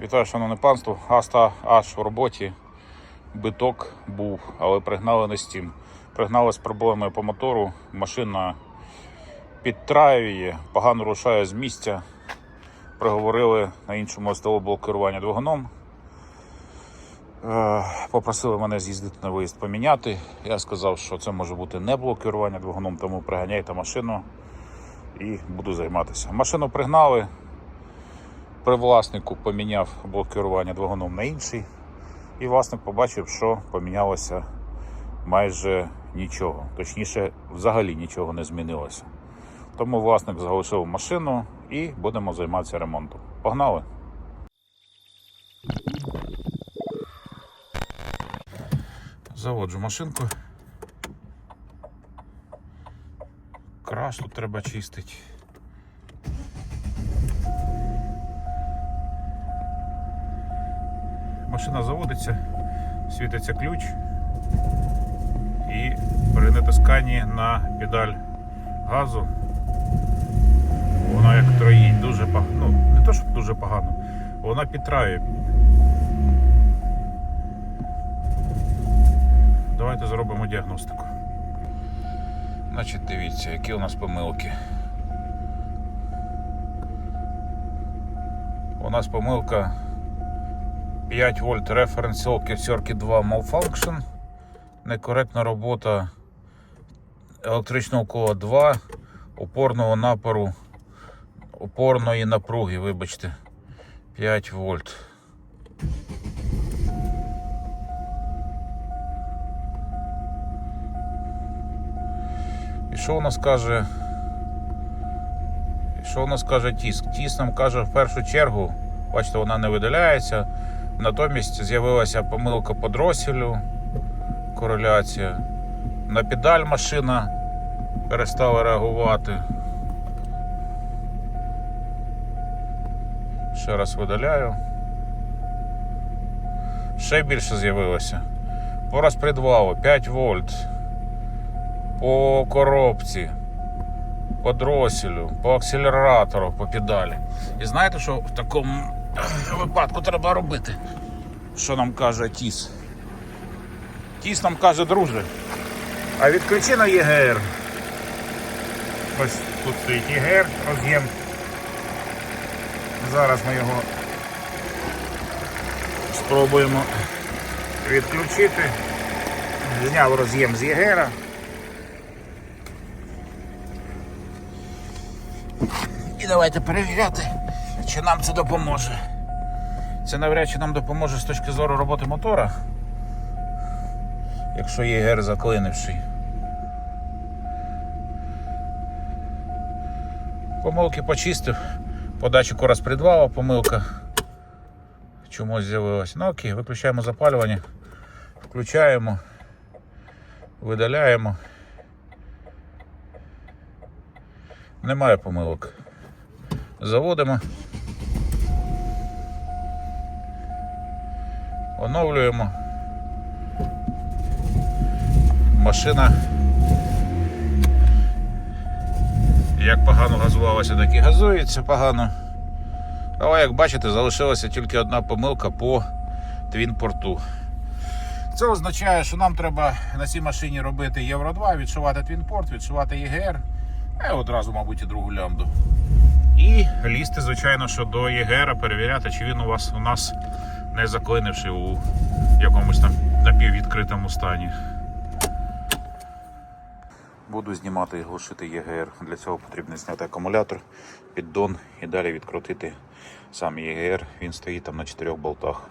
Вітаю, шановне панство. Аста аж в роботі. Биток був, але пригнали не з тим. Пригнали з проблемою по мотору. Машина підтраює, погано рушає з місця. Приговорили на іншому блок керування двигуном. Е, Попросили мене з'їздити на виїзд поміняти. Я сказав, що це може бути не блок двигуном, тому приганяйте машину і буду займатися. Машину пригнали, при власнику поміняв блок керування двигуном на інший, і власник побачив, що помінялося майже нічого. Точніше, взагалі нічого не змінилося. Тому власник залишив машину і будемо займатися ремонтом. Погнали! Заводжу машинку. Краш тут треба чистити. Машина заводиться, світиться ключ і при натисканні на педаль газу вона як троїть дуже погано. Ну, не то, що дуже погано, вона підтраює. Давайте зробимо діагностику. Значить, дивіться, які у нас помилки. У нас помилка 5 вольт референс Circuit 2 Malfunction. Некоректна робота електричного кола 2, опорного напору, опорної напруги, вибачте, 5 вольт. І що у нас каже? І що у нас каже тиск? Тиск нам каже в першу чергу, бачите, вона не видаляється. Натомість з'явилася помилка по дроселю, кореляція. На педаль машина перестала реагувати. Ще раз видаляю. Ще більше з'явилося. По розпредвалу 5 вольт. По коробці, по дроселю, по акселератору, по педалі. І знаєте, що в такому випадку треба робити? Що нам каже Тіс? Тіс нам каже, друже. А відключи на ЄГР. Ось тут стоїть ЄГР, роз'єм. Зараз ми його спробуємо відключити. Зняв роз'єм з ЄГРа. І давайте перевіряти, чи нам це допоможе. Це навряд чи нам допоможе з точки зору роботи мотора, якщо ЄГР заклинивший. Помилки почистив, подачу кораз розпредвала, помилка чомусь з'явилась. Ну окей, виключаємо запалювання, включаємо, видаляємо. Немає помилок. Заводимо. Оновлюємо. Машина. Як погано газувалося, так і газується погано. Але як бачите, залишилася тільки одна помилка по твін-порту. Це означає, що нам треба на цій машині робити Євро 2, відшивати твін-порт, відшивати ЄГР, а одразу, мабуть, і другу лямбду. І лізти, звичайно, що до ЄГР перевіряти, чи він у вас у нас не заклинивши у якомусь там напіввідкритому стані. Буду знімати і глушити ЄГР. Для цього потрібно зняти акумулятор, піддон і далі відкрутити сам ЄГР. Він стоїть там на чотирьох болтах.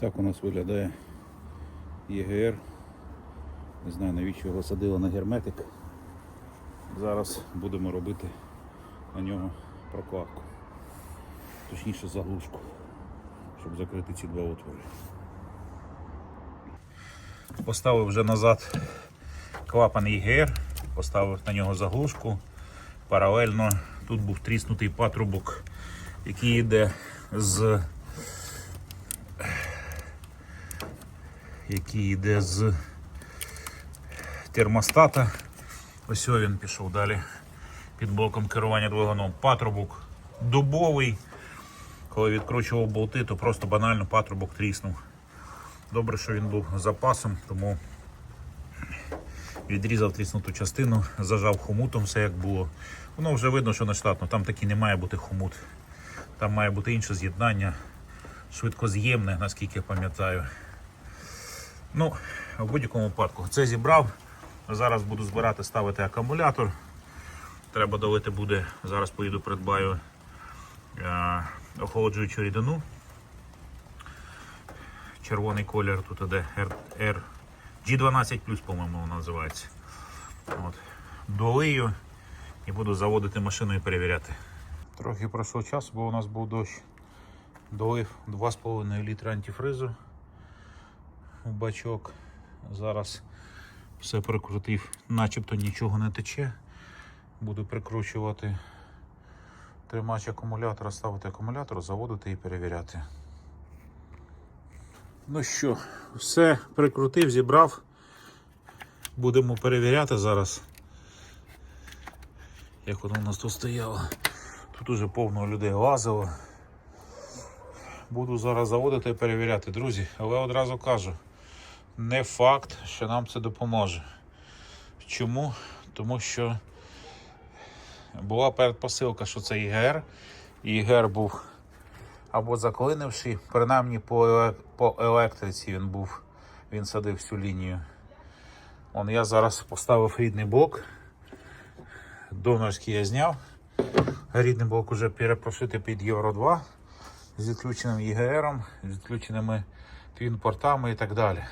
Так у нас виглядає ЄГР. Не знаю навіщо його садили на герметик. Зараз будемо робити на нього прокладку. Точніше заглушку, щоб закрити ці два отвори. Поставив вже назад клапан ЄГР, поставив на нього заглушку. Паралельно тут був тріснутий патрубок, який йде з який йде з термостата. Ось він пішов далі під блоком керування двигуном. Патрубок дубовий. Коли відкручував болти, то просто банально патрубок тріснув. Добре, що він був запасом, тому відрізав тріснуту частину, зажав хомутом все як було. Воно вже видно, що не штатно, там таки не має бути хомут. Там має бути інше з'єднання, швидкоз'ємне, наскільки я пам'ятаю. Ну, в будь-якому випадку це зібрав. Зараз буду збирати, ставити акумулятор. Треба долити буде. Зараз поїду придбаю е, охолоджуючу рідину. Червоний колір тут іде R, R G12, по-моєму, вона називається. От. Долию і буду заводити машину і перевіряти. Трохи пройшло часу, бо у нас був дощ. Долив 2,5 літра антифризу в бачок. Зараз все прикрутив, начебто нічого не тече. Буду прикручувати тримач акумулятора, ставити акумулятор, заводити і перевіряти. Ну що, все прикрутив, зібрав. Будемо перевіряти зараз. Як воно у нас тут стояло. Тут уже повно людей лазило. Буду зараз заводити і перевіряти, друзі, але одразу кажу, не факт, що нам це допоможе. Чому? Тому що була передпосилка, що це ІГР. І ІГР був або заклинивший, принаймні по, по електриці він був, він садив всю лінію. Он я зараз поставив рідний блок. Донорський я зняв. Рідний блок вже перепрошити під Євро 2 з відключеним ЄГРом, з відключеними твін-портами і так далі.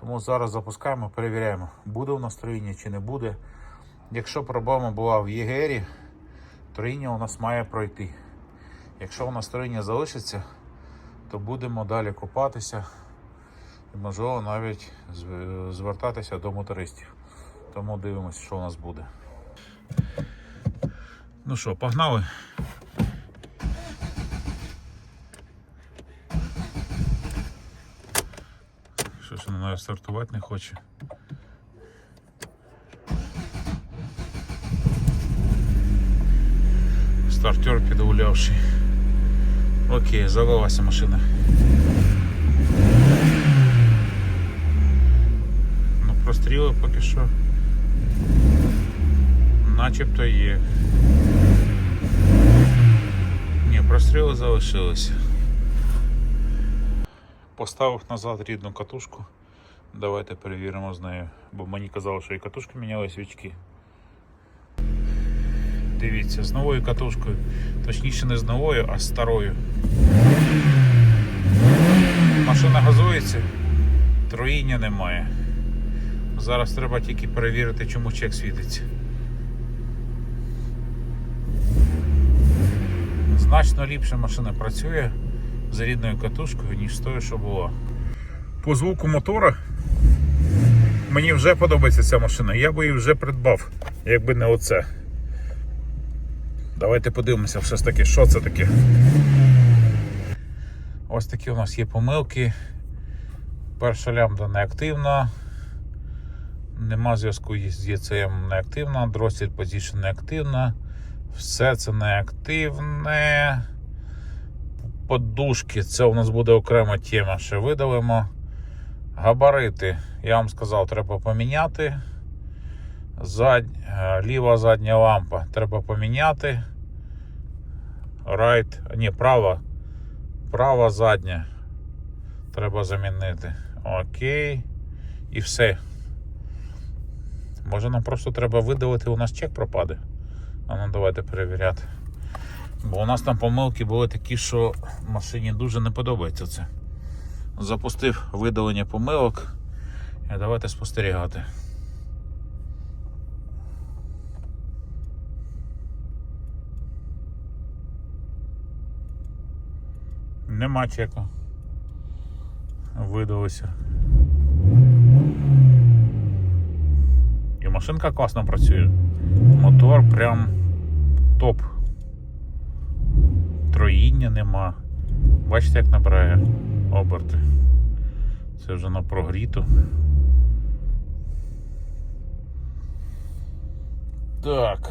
Тому зараз запускаємо, перевіряємо, буде в нас троїння чи не буде. Якщо проблема була в ЄГРі, троїння у нас має пройти. Якщо у нас троїння залишиться, то будемо далі копатися і можливо навіть звертатися до мотористів. Тому дивимося, що у нас буде. Ну що, погнали? Щось воно навіть стартувати не хоче. Стартер підгулявший. Окей, завелася машина. Ну, простріли поки що. Начебто є. Ні, простріли залишилися. Поставив назад рідну катушку. Давайте перевіримо з нею, бо мені казали, що і катушка міняли свічки. Дивіться, з новою катушкою. Точніше не з новою, а з старою. Машина газується, троїння немає. Зараз треба тільки перевірити, чому чек світиться. Значно ліпше машина працює з рідною катушкою, ніж з тою, що було. По звуку мотора мені вже подобається ця машина. Я би її вже придбав, якби не оце. Давайте подивимося все ж таки, що це таке. Ось такі у нас є помилки. Перша лямбда неактивна. Нема зв'язку з ЄЦМ неактивна, Drosted Position неактивна. Все це неактивне. Подушки, це у нас буде окрема тема, ще видалимо. Габарити, я вам сказав, треба поміняти. Зад... е, Ліва задня лампа треба поміняти. Right, ні, права. Права задня. Треба замінити. Окей. І все. Може нам просто треба видалити, у нас чек пропаде. А ну давайте перевіряти. Бо у нас там помилки були такі, що машині дуже не подобається це. Запустив видалення помилок. І давайте спостерігати. Нема чека. Видалося. І машинка класно працює. Мотор прям топ. Троїння нема. Бачите, як набирає оберти. Це вже на прогріту. Так.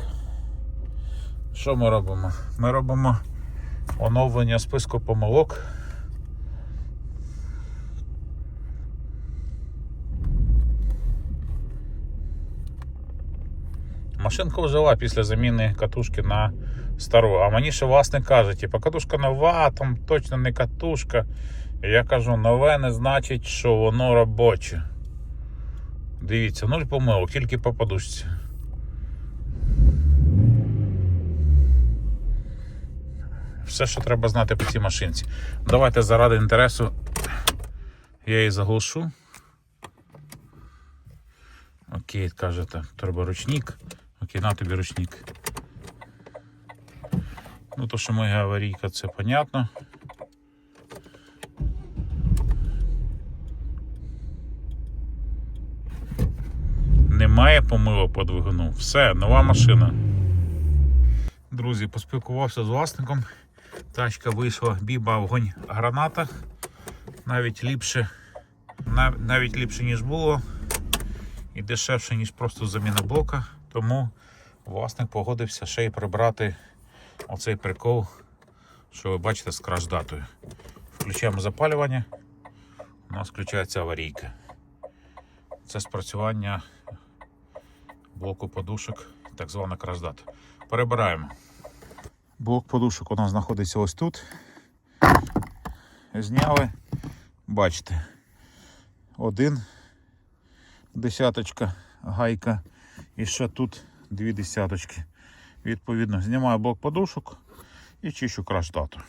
Що ми робимо? Ми робимо оновлення списку помилок. Машинка ожила після заміни катушки на стару. А мені ще власник каже, типу, катушка нова, там точно не катушка. Я кажу, нове не значить, що воно робоче. Дивіться, нуль помилок, тільки по подушці. Все, що треба знати по цій машинці. Давайте заради інтересу я її заглушу. Окей, кажете, треба ручник. Окей, на тобі ручник. Ну, то, що моя аварійка, це понятно. Немає помилок по двигуну. Все, нова машина. Друзі, поспілкувався з власником. Тачка вийшла біба вогонь граната. Навіть ліпше, нав- навіть ліпше, ніж було. І дешевше, ніж просто заміна блока. Тому власник погодився ще й прибрати оцей прикол, що ви бачите з краш-датою. Включаємо запалювання. У нас включається аварійка. Це спрацювання блоку подушок, так звана краш-дата. Перебираємо. Блок подушок у нас знаходиться ось тут. Зняли. Бачите. Один десяточка гайка. І ще тут дві десяточки. Відповідно, знімаю блок подушок і чищу краш-дату.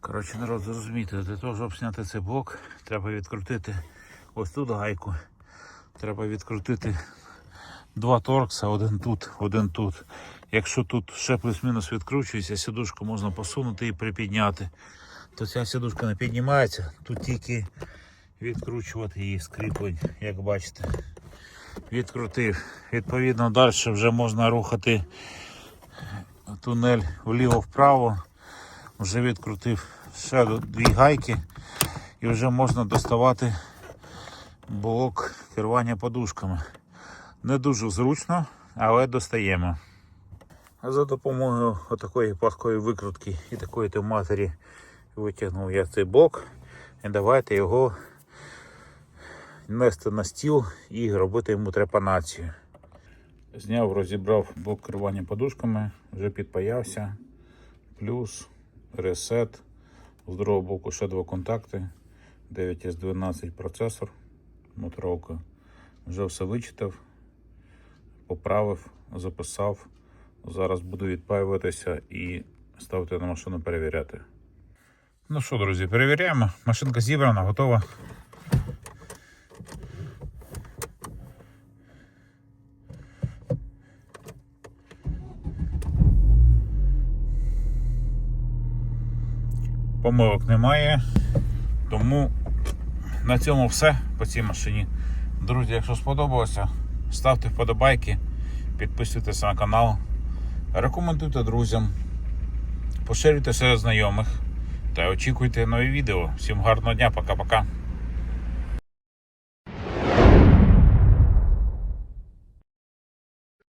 Коротше, народ, зрозумійте, для того, щоб зняти цей блок, треба відкрутити ось тут гайку. Треба відкрутити два торкса, один тут, один тут. Якщо тут ще плюс-мінус відкручується, сідушку можна посунути і припідняти, то ця сідушка не піднімається, тут тільки відкручувати її скріплень, як бачите. Відкрутив. Відповідно, далі вже можна рухати тунель вліво-вправо. Вже відкрутив ще дві гайки і вже можна доставати блок керування подушками. Не дуже зручно, але достаємо. За допомогою отакої пласкої викрутки і такої матері витягнув я цей блок. І давайте його нести на стіл і робити йому трепанацію. Зняв, розібрав блок керування подушками, вже підпаявся. Плюс ресет. З другого боку ще два контакти. 9S12 процесор, моторовка. Вже все вичитав, поправив, записав. Зараз буду відпаюватися і ставити на машину перевіряти. Ну що, друзі, перевіряємо. Машинка зібрана, готова. Помилок немає. Тому на цьому все по цій машині. Друзі, якщо сподобалося, ставте вподобайки, підписуйтесь на канал, рекомендуйте друзям, поширюйте серед знайомих та очікуйте нові відео. Всім гарного дня, пока-пока.